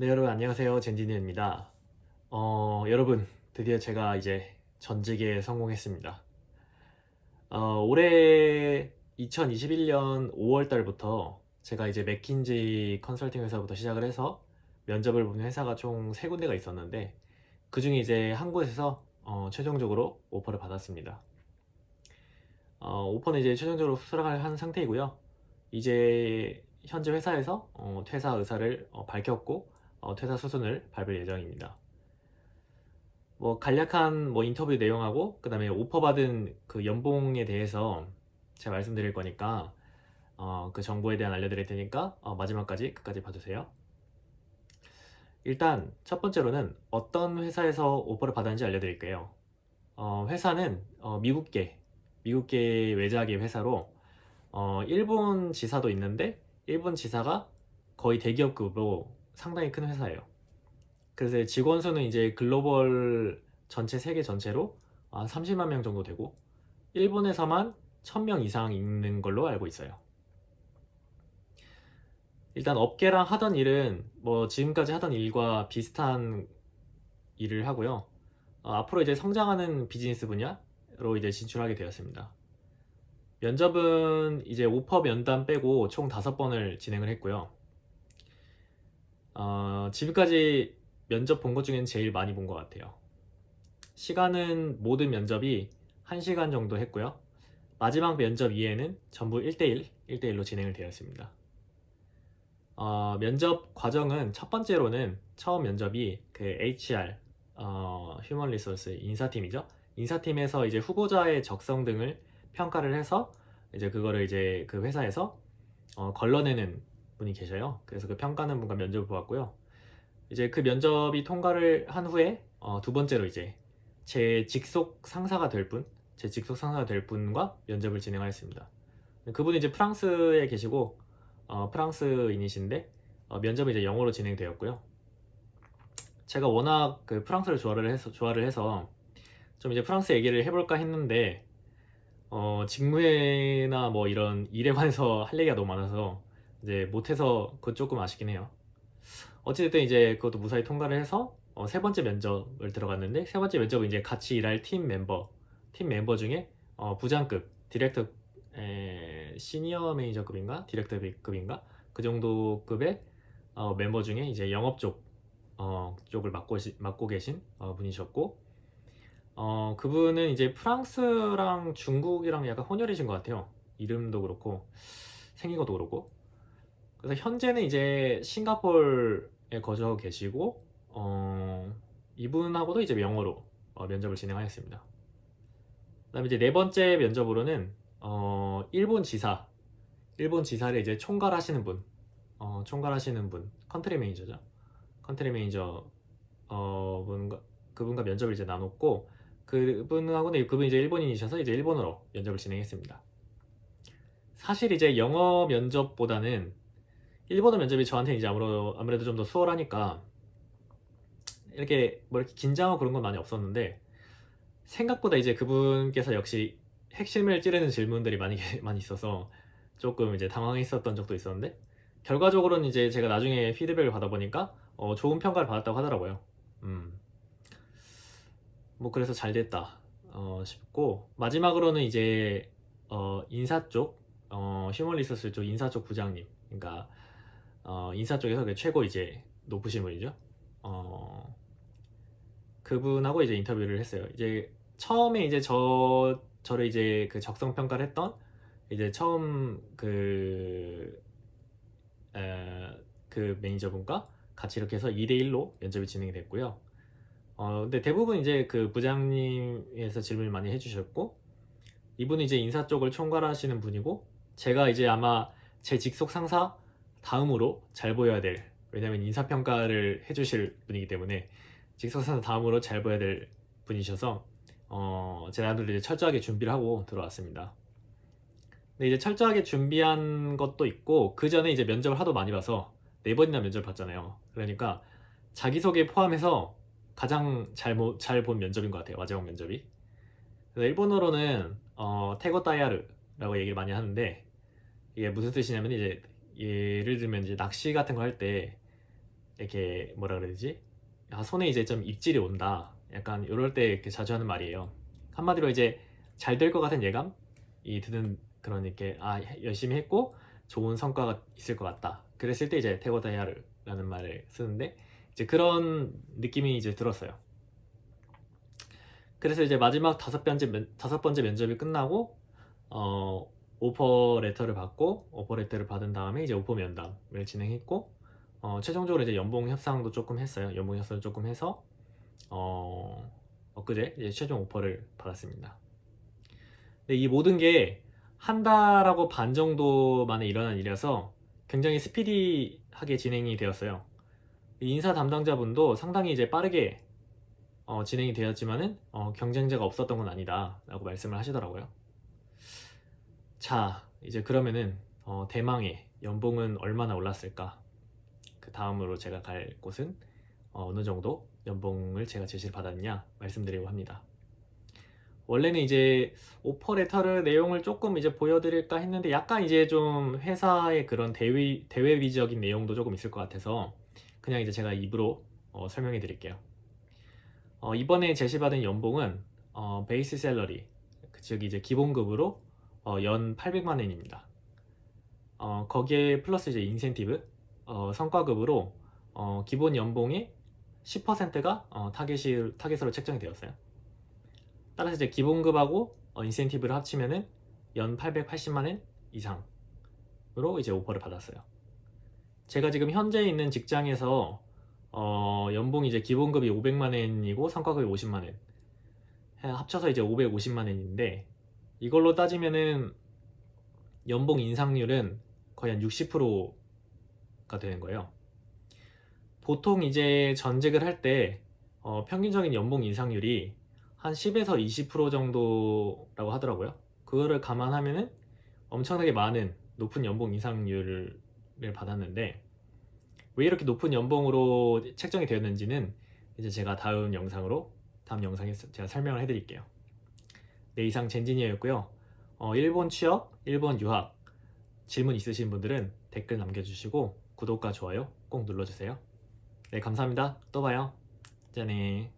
네, 여러분 안녕하세요. 젠지니입니다. 어, 여러분 드디어 제가 이제 전직에 성공했습니다. 어, 올해 2021년 5월 달부터 제가 이제 맥킨지 컨설팅 회사부터 시작을 해서 면접을 보는 회사가 총 세 군데가 있었는데 그 중에 이제 한 곳에서 어, 최종적으로 오퍼를 받았습니다. 어, 오퍼는 이제 최종적으로 수락을 한 상태이고요. 이제 현재 회사에서 어, 퇴사 의사를 어, 밝혔고 어, 퇴사 수순을 밟을 예정입니다. 뭐 간략한 뭐 인터뷰 내용하고 그 다음에 오퍼 받은 그 연봉에 대해서 제가 말씀드릴 거니까 어, 그 정보에 대한 알려드릴 테니까 어, 마지막까지 끝까지 봐주세요. 일단 첫 번째로는 어떤 회사에서 오퍼를 받았는지 알려드릴게요. 어, 회사는 어, 미국계 미국계 외자계 회사로 어, 일본 지사도 있는데 일본 지사가 거의 대기업급으로 상당히 큰 회사예요. 그래서 직원 수는 이제 글로벌 전체 세계 전체로 한 30만 명 정도 되고 일본에서만 1000명 이상 있는 걸로 알고 있어요. 일단 업계랑 하던 일은 뭐 지금까지 하던 일과 비슷한 일을 하고요. 어, 앞으로 이제 성장하는 비즈니스 분야로 이제 진출하게 되었습니다. 면접은 이제 오퍼 면담 빼고 총 다섯 번을 진행을 했고요. 어, 지금까지 면접 본 것 중엔 제일 많이 본 것 같아요. 시간은 모든 면접이 1시간 정도 했고요. 마지막 면접 이외에는 전부 1대1, 1대1로 진행을 되었습니다. 어, 면접 과정은 첫 번째로는 처음 면접이 그 HR, 어, 휴먼 리소스 인사팀이죠. 인사팀에서 이제 후보자의 적성 등을 평가를 해서 이제 그거를 이제 그 회사에서 어, 걸러내는 분이 계셔요. 그래서 그 평가하는 분과 면접을 보았고요. 이제 그 면접이 통과를 한 후에 어, 두 번째로 이제 제 직속 상사가 될 분, 제 직속 상사가 될 분과 면접을 진행하였습니다. 그분이 이제 프랑스에 계시고 어, 프랑스인이신데 어, 면접이 이제 영어로 진행되었고요. 제가 워낙 그 프랑스를 좋아를 해서 좋아를 해서 좀 이제 프랑스 얘기를 해볼까 했는데 어, 직무회나 뭐 이런 일에 관해서 할 얘기가 너무 많아서 이제 못해서 그거 조금 아쉽긴 해요. 어찌됐든 이제 그것도 무사히 통과를 해서 어, 세 번째 면접을 들어갔는데 세 번째 면접은 이제 같이 일할 팀 멤버 팀 멤버 중에 어, 부장급 디렉터 에, 시니어 매니저급인가 디렉터급인가 그 정도 급의 어, 멤버 중에 이제 영업 쪽 어, 쪽을 맡고, 시- 맡고 계신 어, 분이셨고 어, 그분은 이제 프랑스랑 중국이랑 약간 혼혈이신 것 같아요. 이름도 그렇고 생긴 것도 그렇고 그래서 현재는 이제 싱가포르에 거주하고 계시고 어, 이분하고도 이제 영어로 어, 면접을 진행하였습니다. 그다음에 이제 네 번째 면접으로는 어, 일본 지사, 일본 지사를 이제 총괄하시는 분, 어, 총괄하시는 분, 컨트리 매니저죠. 컨트리 매니저 어, 분과 그분과 면접을 이제 나눴고 그분하고는 그분 이제 일본인이셔서 이제 일본어로 면접을 진행했습니다. 사실 이제 영어 면접보다는 일본어 면접이 저한테 이제 아무래도 아무래도 좀 더 수월하니까 이렇게 뭐 이렇게 긴장하고 그런 건 많이 없었는데 생각보다 이제 그분께서 역시 핵심을 찌르는 질문들이 많이 많이 있어서 조금 이제 당황했었던 적도 있었는데 결과적으로는 이제 제가 나중에 피드백을 받아보니까 어, 좋은 평가를 받았다고 하더라고요. 음. 뭐 그래서 잘 됐다 어, 싶고 마지막으로는 이제 어, 인사 쪽 어, 휴먼 리소스 쪽 인사 쪽 부장님 그러니까 어, 인사 쪽에서 그 최고 이제 높으신 분이죠. 어, 그분하고 이제 인터뷰를 했어요. 이제 처음에 이제 저 저를 이제 그 적성 평가를 했던 이제 처음 그, 에, 그 매니저분과 같이 이렇게 해서 2대 1로 면접이 진행이 됐고요. 어, 근데 대부분 이제 그 부장님에서 질문을 많이 해주셨고 이분은 이제 인사 쪽을 총괄하시는 분이고 제가 이제 아마 제 직속 상사 다음으로 잘 보여야 될 왜냐면 인사평가를 해주실 분이기 때문에 직속 상사 다음으로 잘 보여야 될 분이셔서 어, 제 나름대로 이제 철저하게 준비를 하고 들어왔습니다. 근데 이제 철저하게 준비한 것도 있고 그 전에 이제 면접을 하도 많이 봐서 네 번이나 면접을 봤잖아요. 그러니까 자기소개 포함해서 가장 잘 본 면접인 것 같아요. 마지막 면접이. 그래서 일본어로는 어, 테고 다이아르라고 얘기를 많이 하는데 이게 무슨 뜻이냐면 이제 예를 들면 이제 낚시 같은 거 할 때 이렇게 뭐라 되지? 아, 손에 이제 좀 입질이 온다. 약간 이럴 때 이렇게 자주 하는 말이에요. 한마디로 이제 잘 될 것 같은 예감? 이 드는 그런 이렇게 아 열심히 했고 좋은 성과가 있을 것 같다. 그랬을 때 이제 테고다야르라는 말을 쓰는데 이제 그런 느낌이 이제 들었어요. 그래서 이제 마지막 다섯 번째 면, 다섯 번째 면접이 끝나고 어 오퍼 레터를 받고 오퍼 레터를 받은 다음에 이제 오퍼 면담을 진행했고 어, 최종적으로 이제 연봉 협상도 조금 했어요. 연봉 협상을 조금 해서 어 엊그제 이제 최종 오퍼를 받았습니다. 근데 이 모든 게 한 달하고 반 정도 만에 일어난 일이라서 굉장히 스피디하게 진행이 되었어요. 이 인사 담당자분도 상당히 이제 빠르게 어, 진행이 되었지만은 어, 경쟁자가 없었던 건 아니다라고 말씀을 하시더라고요. 자, 이제 그러면은 어, 대망의 연봉은 얼마나 올랐을까? 그 다음으로 제가 갈 곳은 어, 느 정도 연봉을 제가 제시를 받았냐 말씀드리려고 합니다. 원래는 이제 오퍼 레터를 내용을 조금 이제 보여드릴까 했는데 약간 이제 좀 회사의 그런 대외 대외비적인 내용도 조금 있을 것 같아서 그냥 이제 제가 입으로 어, 설명해 드릴게요. 어, 이번에 제시받은 연봉은 어, 베이스 셀러리 즉 이제 기본급으로 어, 연 800만 원입니다. 어, 거기에 플러스 이제 인센티브 어, 성과급으로 어, 기본 연봉의 10%가 어, 타겟이, 타겟으로 책정이 되었어요. 따라서 이제 기본급하고 어, 인센티브를 합치면은 연 880만 원 이상으로 이제 오퍼를 받았어요. 제가 지금 현재 있는 직장에서 어, 연봉이 이제 기본급이 500만 원이고 성과급이 50만 원. 해- 합쳐서 이제 550만 원인데 이걸로 따지면은 연봉 인상률은 거의 한 60%가 되는 거예요. 보통 이제 전직을 할때 어, 평균적인 연봉 인상률이 한 10에서 20% 정도라고 하더라고요. 그거를 감안하면은 엄청나게 많은 높은 연봉 인상률을 받았는데 왜 이렇게 높은 연봉으로 책정이 되었는지는 이제 제가 다음 영상으로 다음 영상에서 제가 설명을 해드릴게요. 네 이상 젠지니어였고요. 어, 일본 취업, 일본 유학 질문 있으신 분들은 댓글 남겨주시고 구독과 좋아요 꼭 눌러주세요. 네 감사합니다. 또 봐요. 짠해.